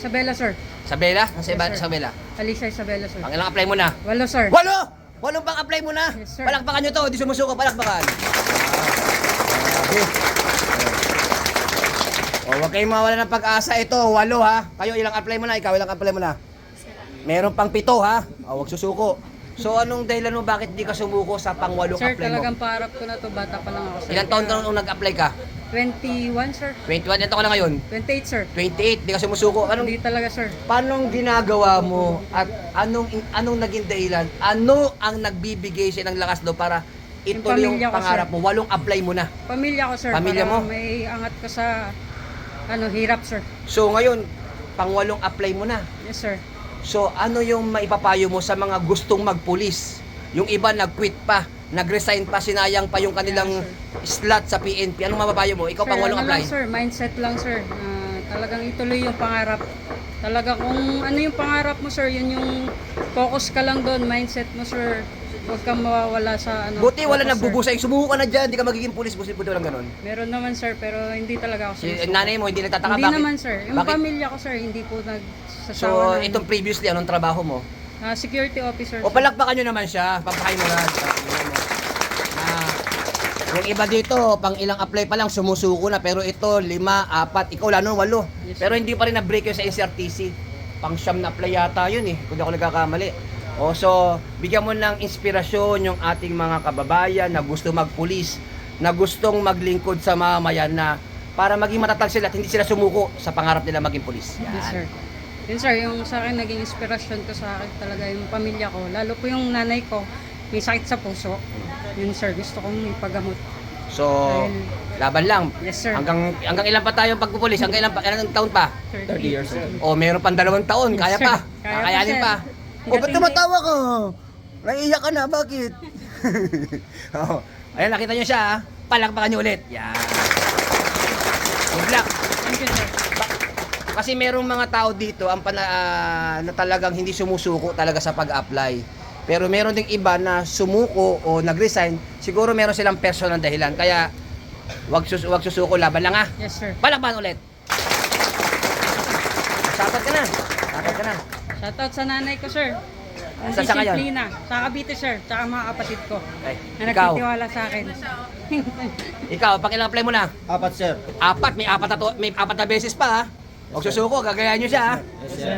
Isabela, sir. Isabela? Sa Yes, sir. Isabela. Alicia Isabela, sir. Ang ilang apply mo na? Walo, sir. Walo! Walo pang apply mo na? Yes, sir. Palakpakan nyo to, di sumusuko, palakpakan. Grabe. O, huwag kayong mawala ng pag-asa. Ito, walo ha. Kayo, ilang apply mo na? Ikaw, ilang apply mo na? Meron pang pito ha. O, huwag susuko. So, anong dahilan mo bakit di ka sumuko sa pangwalong Sir, apply mo? talagang pangarap ko na to. Bata pa lang ako, sir. Ilang taon ka nung nag-apply ka? 21, sir. 21, ilan taon ka na ngayon? 28, sir. 28, di ka sumusuko. Anong Hindi talaga, sir. Paano ginagawa mo at anong anong naging dahilan? Ano ang nagbibigay sa ng lakas do para ituloy yung, pamilya ko, pangarap sir. mo? Walong apply mo na. Pamilya ko, sir. Pamilya para mo? may angat ko sa, ano, hirap, sir. So ngayon, pang walong apply mo na. Yes, sir. So ano yung maipapayo mo sa mga gustong magpulis? Yung iba nag-quit pa, nag-resign pa, sinayang pa yung kanilang slot sa PNP. Anong mapapayo mo? Ikaw sir, pang walong ano apply. lang, sir. Mindset lang, sir. Ah, talagang ituloy yung pangarap. Talaga kung ano yung pangarap mo, sir, yun yung focus ka lang doon. Mindset mo, sir. Huwag kang mawawala sa ano. Buti wala focus, sir. nagbubusay. Sumuko ka na dyan, hindi ka magiging pulis. Busi po lang ganun. Meron naman, sir, pero hindi talaga ako Si sumusuko. nanay mo, hindi nagtataka Hindi bakit? naman, sir. Yung Bakit? pamilya ko, sir, hindi po So, nagsasawa na. itong previously, anong trabaho mo? Ah, security officer. O palakpakan nyo naman siya, papahay mo na. Yung iba dito, pang ilang apply pa lang, sumusuko na. Pero ito, lima, apat, ikaw lalo, walo. Yes, Pero hindi pa rin na-break yun sa NCRTC. Pang siyam na apply yata yun eh, kung ako nagkakamali. O so, bigyan mo ng inspirasyon yung ating mga kababayan na gusto magpulis, na gustong maglingkod sa mamayan na para maging matatag sila at hindi sila sumuko sa pangarap nila maging pulis. Yan. Yes, sir. Yun, sir, yung sa akin naging inspirasyon ko sa akin talaga yung pamilya ko. Lalo po yung nanay ko, may sakit sa puso. Yun, sir, gusto kong ipagamot. So, Dahil- laban lang. Yes, sir. Hanggang hanggang ilan pa tayo pagpupulis? Hanggang ilan pa ilang taon pa? 30 years old. O meron pang dalawang taon, Yes, kaya sir. pa. Kaya pa, Kakayanin sir. pa. O Hanggat ba't tumatawa ka? Naiiyak ka na, bakit? oh, ayan, nakita niyo siya, ha? palakpakan niyo ulit. Yan. Good luck. Thank you, sir. Kasi merong mga tao dito ang pana, ah, na talagang hindi sumusuko talaga sa pag-apply. Pero meron ding iba na sumuko o nag-resign, siguro meron silang personal na dahilan. Kaya wag, sus wag susuko, laban lang ha. Yes, sir. Palakpakan ulit. Shoutout ka na. Shoutout ka na. Shoutout sa nanay ko, sir. Ang Saan- saan kayo? disiplina. Sa Cavite, sir. Tsaka mga kapatid ko. Ay, Na ikaw, nagtitiwala sa akin. ikaw, pang ilang apply mo na? Apat, sir. Apat, may apat na, to, may apat na beses pa ha. Huwag susuko, gagayahin nyo siya ha. Yes, sir.